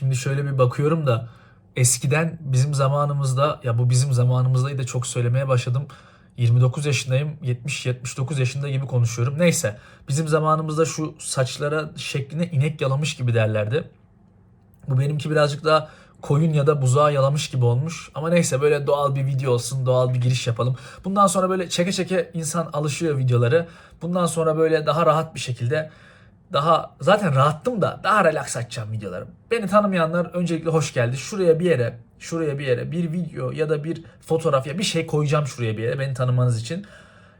Şimdi şöyle bir bakıyorum da eskiden bizim zamanımızda ya bu bizim zamanımızdaydı da çok söylemeye başladım. 29 yaşındayım. 70-79 yaşında gibi konuşuyorum. Neyse. Bizim zamanımızda şu saçlara şekline inek yalamış gibi derlerdi. Bu benimki birazcık daha koyun ya da buzağı yalamış gibi olmuş. Ama neyse böyle doğal bir video olsun, doğal bir giriş yapalım. Bundan sonra böyle çeke çeke insan alışıyor videoları. Bundan sonra böyle daha rahat bir şekilde daha zaten rahattım da daha relax açacağım videoları. Beni tanımayanlar öncelikle hoş geldi. Şuraya bir yere, şuraya bir yere bir video ya da bir fotoğraf ya bir şey koyacağım şuraya bir yere beni tanımanız için.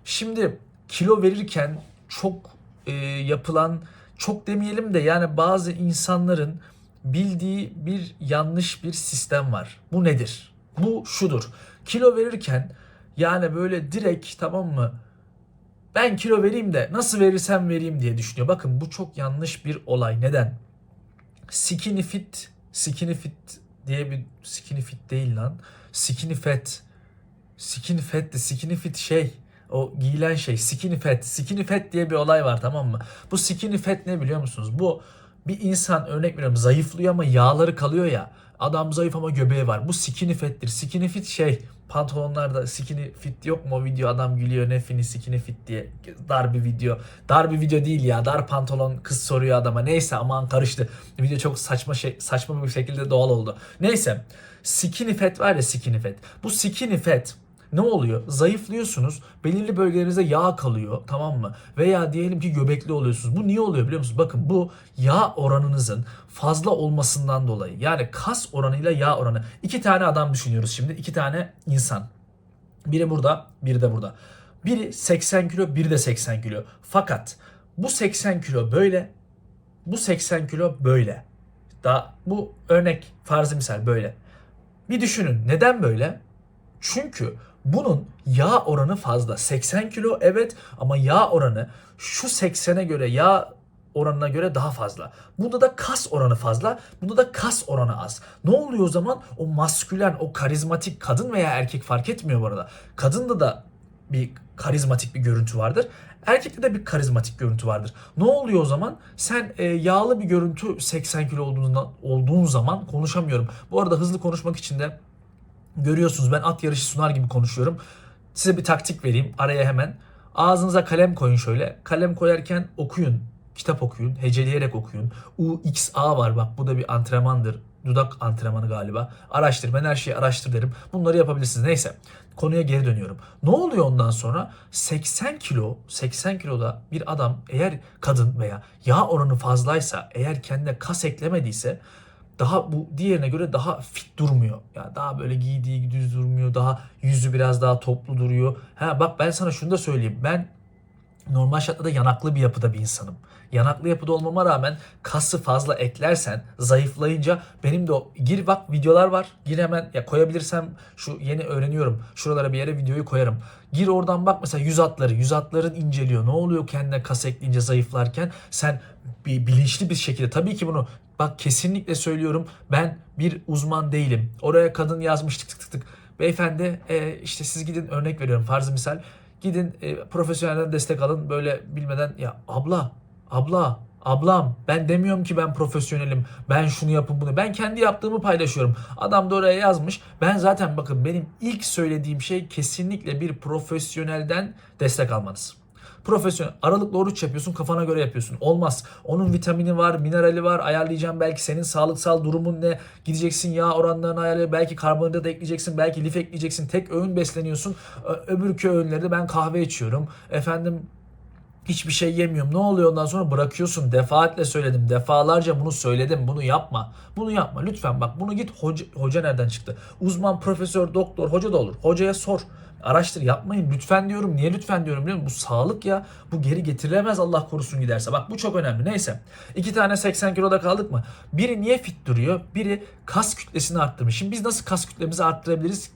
Şimdi kilo verirken çok e, yapılan çok demeyelim de yani bazı insanların bildiği bir yanlış bir sistem var. Bu nedir? Bu şudur. Kilo verirken yani böyle direkt tamam mı? Ben kilo vereyim de nasıl verirsem vereyim diye düşünüyor. Bakın bu çok yanlış bir olay. Neden? Skinny fit, skinny fit diye bir skinny fit değil lan. Skinny fat. Skinny fat de skinny fit şey. O giyilen şey skinny fat. Skinny fat diye bir olay var tamam mı? Bu skinny fat ne biliyor musunuz? Bu bir insan örnek veriyorum zayıflıyor ama yağları kalıyor ya. Adam zayıf ama göbeği var. Bu skinny fat'tir. Skinny fit şey pantolonlarda skinny fit yok mu o video adam gülüyor ne fini skinny fit diye dar bir video. Dar bir video değil ya dar pantolon kız soruyor adama neyse aman karıştı. Video çok saçma şey saçma bir şekilde doğal oldu. Neyse skinny fat var ya skinny fat. Bu skinny fat ne oluyor? Zayıflıyorsunuz. Belirli bölgelerinize yağ kalıyor. Tamam mı? Veya diyelim ki göbekli oluyorsunuz. Bu niye oluyor biliyor musunuz? Bakın bu yağ oranınızın fazla olmasından dolayı. Yani kas oranıyla yağ oranı. İki tane adam düşünüyoruz şimdi. İki tane insan. Biri burada, biri de burada. Biri 80 kilo, biri de 80 kilo. Fakat bu 80 kilo böyle, bu 80 kilo böyle. Daha bu örnek farzı misal böyle. Bir düşünün neden böyle? Çünkü bunun yağ oranı fazla. 80 kilo evet ama yağ oranı şu 80'e göre yağ oranına göre daha fazla. Bunda da kas oranı fazla, bunda da kas oranı az. Ne oluyor o zaman? O maskülen, o karizmatik kadın veya erkek fark etmiyor bu arada. Kadında da bir karizmatik bir görüntü vardır. Erkekte de bir karizmatik görüntü vardır. Ne oluyor o zaman? Sen e, yağlı bir görüntü 80 kilo olduğundan, olduğun zaman konuşamıyorum. Bu arada hızlı konuşmak için de Görüyorsunuz ben at yarışı sunar gibi konuşuyorum. Size bir taktik vereyim araya hemen. Ağzınıza kalem koyun şöyle. Kalem koyarken okuyun. Kitap okuyun. Heceleyerek okuyun. UXA var bak bu da bir antrenmandır. Dudak antrenmanı galiba. Araştır. Ben her şeyi araştır derim. Bunları yapabilirsiniz. Neyse. Konuya geri dönüyorum. Ne oluyor ondan sonra? 80 kilo, 80 kiloda bir adam eğer kadın veya yağ oranı fazlaysa, eğer kendine kas eklemediyse daha bu diğerine göre daha fit durmuyor. Yani daha böyle giydiği düz durmuyor. Daha yüzü biraz daha toplu duruyor. Ha bak ben sana şunu da söyleyeyim. Ben normal şartlarda yanaklı bir yapıda bir insanım. Yanaklı yapıda olmama rağmen kası fazla eklersen zayıflayınca benim de o gir bak videolar var. Gir hemen ya koyabilirsem şu yeni öğreniyorum. Şuralara bir yere videoyu koyarım. Gir oradan bak mesela yüz hatları. Yüz hatların inceliyor. Ne oluyor kendine kas ekleyince zayıflarken? Sen bir bilinçli bir şekilde tabii ki bunu Bak kesinlikle söylüyorum ben bir uzman değilim. Oraya kadın yazmış tık tık tık tık. Beyefendi e, işte siz gidin örnek veriyorum farzı misal. Gidin e, profesyonelden destek alın böyle bilmeden ya abla abla ablam ben demiyorum ki ben profesyonelim ben şunu yapın bunu ben kendi yaptığımı paylaşıyorum adam da oraya yazmış ben zaten bakın benim ilk söylediğim şey kesinlikle bir profesyonelden destek almanız profesyonel aralıklı oruç yapıyorsun kafana göre yapıyorsun. Olmaz. Onun vitamini var, minerali var. Ayarlayacağım belki senin sağlıksal durumun ne? Gideceksin yağ oranlarını ayarlay. Belki karbonhidrat ekleyeceksin, belki lif ekleyeceksin. Tek öğün besleniyorsun. Öbürkü öğünlerde ben kahve içiyorum. Efendim hiçbir şey yemiyorum. Ne oluyor ondan sonra bırakıyorsun. Defaatle söyledim. Defalarca bunu söyledim. Bunu yapma. Bunu yapma. Lütfen bak bunu git hoca, hoca nereden çıktı? Uzman, profesör, doktor, hoca da olur. Hocaya sor. Araştır yapmayın lütfen diyorum. Niye lütfen diyorum biliyor musun? Bu sağlık ya. Bu geri getirilemez Allah korusun giderse. Bak bu çok önemli. Neyse. İki tane 80 kiloda kaldık mı? Biri niye fit duruyor? Biri kas kütlesini arttırmış. Şimdi biz nasıl kas kütlemizi arttırabiliriz?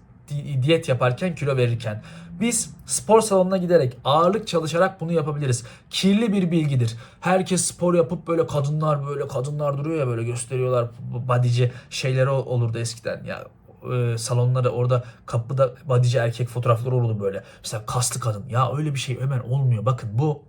Diyet yaparken, kilo verirken. Biz spor salonuna giderek, ağırlık çalışarak bunu yapabiliriz. Kirli bir bilgidir. Herkes spor yapıp böyle kadınlar böyle kadınlar duruyor ya böyle gösteriyorlar bodyci şeyleri olurdu eskiden. Ya e, orada kapıda bodyci erkek fotoğrafları olurdu böyle. Mesela kaslı kadın. Ya öyle bir şey hemen olmuyor. Bakın bu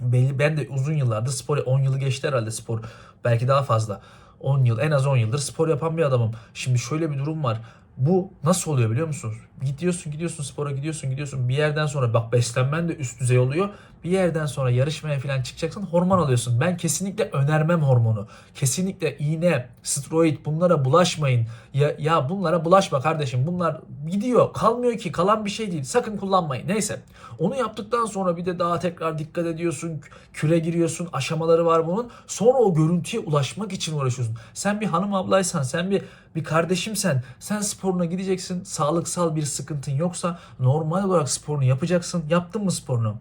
belli ben de uzun yıllardır spor 10 yılı geçti herhalde spor belki daha fazla. 10 yıl en az 10 yıldır spor yapan bir adamım. Şimdi şöyle bir durum var. Bu nasıl oluyor biliyor musunuz? Gidiyorsun gidiyorsun spora gidiyorsun gidiyorsun bir yerden sonra bak beslenmen de üst düzey oluyor. Bir yerden sonra yarışmaya falan çıkacaksın hormon alıyorsun. Ben kesinlikle önermem hormonu. Kesinlikle iğne, steroid bunlara bulaşmayın. Ya, ya bunlara bulaşma kardeşim. Bunlar gidiyor. Kalmıyor ki. Kalan bir şey değil. Sakın kullanmayın. Neyse. Onu yaptıktan sonra bir de daha tekrar dikkat ediyorsun. Küre giriyorsun. Aşamaları var bunun. Sonra o görüntüye ulaşmak için uğraşıyorsun. Sen bir hanım ablaysan, sen bir bir kardeşimsen, sen sporuna gideceksin. Sağlıksal bir sıkıntın yoksa normal olarak sporunu yapacaksın. Yaptın mı sporunu?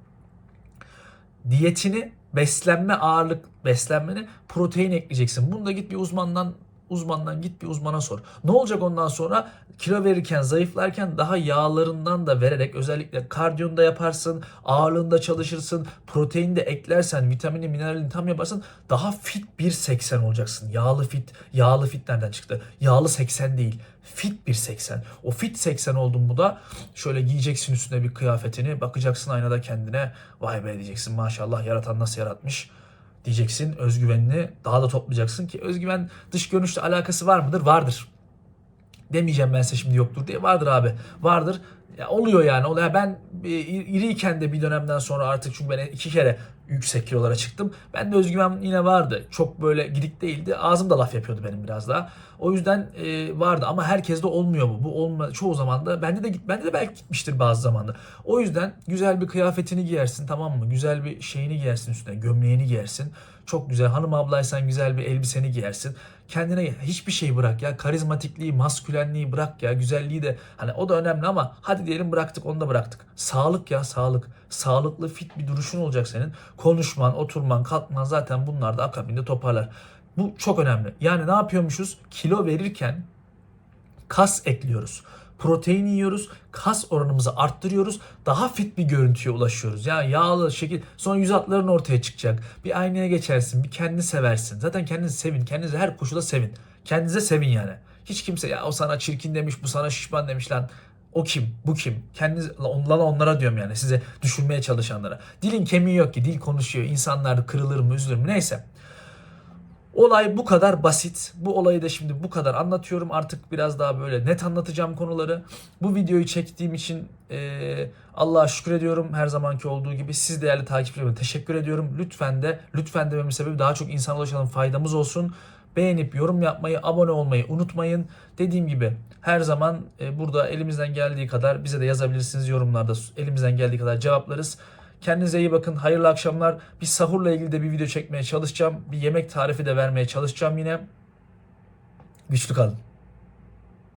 Diyetini beslenme ağırlık beslenmene protein ekleyeceksin. Bunu da git bir uzmandan uzmandan git bir uzmana sor. Ne olacak ondan sonra? Kilo verirken, zayıflarken daha yağlarından da vererek özellikle kardiyonu da yaparsın, ağırlığında çalışırsın, protein de eklersen, vitamini, mineralini tam yaparsın. Daha fit 1.80 olacaksın. Yağlı fit, yağlı fit nereden çıktı? Yağlı 80 değil. Fit 1.80. O fit 80 oldun mu da şöyle giyeceksin üstüne bir kıyafetini, bakacaksın aynada kendine. Vay be diyeceksin maşallah yaratan nasıl yaratmış diyeceksin. Özgüvenini daha da toplayacaksın ki özgüven dış görünüşle alakası var mıdır? Vardır. Demeyeceğim ben size şimdi yoktur diye. Vardır abi. Vardır. Ya oluyor yani. Oluyor. Ben iriyken de bir dönemden sonra artık çünkü ben iki kere yüksek kilolara çıktım. Ben de özgüven yine vardı. Çok böyle gidik değildi. Ağzım da laf yapıyordu benim biraz daha. O yüzden e, vardı ama herkeste olmuyor bu. Bu olma çoğu zaman da bende de git bende de belki gitmiştir bazı zamanda. O yüzden güzel bir kıyafetini giyersin tamam mı? Güzel bir şeyini giyersin üstüne, gömleğini giyersin. Çok güzel hanım ablaysan güzel bir elbiseni giyersin. Kendine hiçbir şey bırak ya. Karizmatikliği, maskülenliği bırak ya. Güzelliği de hani o da önemli ama hadi diyelim bıraktık onu da bıraktık. Sağlık ya sağlık. Sağlıklı fit bir duruşun olacak senin. Konuşman, oturman, kalkman zaten bunlar da akabinde toparlar. Bu çok önemli. Yani ne yapıyormuşuz? Kilo verirken kas ekliyoruz. Protein yiyoruz, kas oranımızı arttırıyoruz, daha fit bir görüntüye ulaşıyoruz. Yani yağlı şekil, sonra yüz hatların ortaya çıkacak. Bir aynaya geçersin, bir kendini seversin. Zaten kendinizi sevin, kendinizi her koşulda sevin. Kendinize sevin yani. Hiç kimse ya o sana çirkin demiş, bu sana şişman demiş lan. O kim? Bu kim? Kendiniz onlara onlara diyorum yani size düşünmeye çalışanlara. Dilin kemiği yok ki dil konuşuyor. İnsanlar kırılır mı, üzülür mü? Neyse. Olay bu kadar basit. Bu olayı da şimdi bu kadar anlatıyorum. Artık biraz daha böyle net anlatacağım konuları. Bu videoyu çektiğim için e, Allah'a şükür ediyorum. Her zamanki olduğu gibi siz değerli takipçilerime teşekkür ediyorum. Lütfen de lütfen dememin sebebi daha çok insana ulaşalım faydamız olsun. Beğenip yorum yapmayı, abone olmayı unutmayın. Dediğim gibi her zaman e, burada elimizden geldiği kadar bize de yazabilirsiniz yorumlarda. Elimizden geldiği kadar cevaplarız. Kendinize iyi bakın. Hayırlı akşamlar. Bir sahurla ilgili de bir video çekmeye çalışacağım. Bir yemek tarifi de vermeye çalışacağım yine. Güçlü kalın.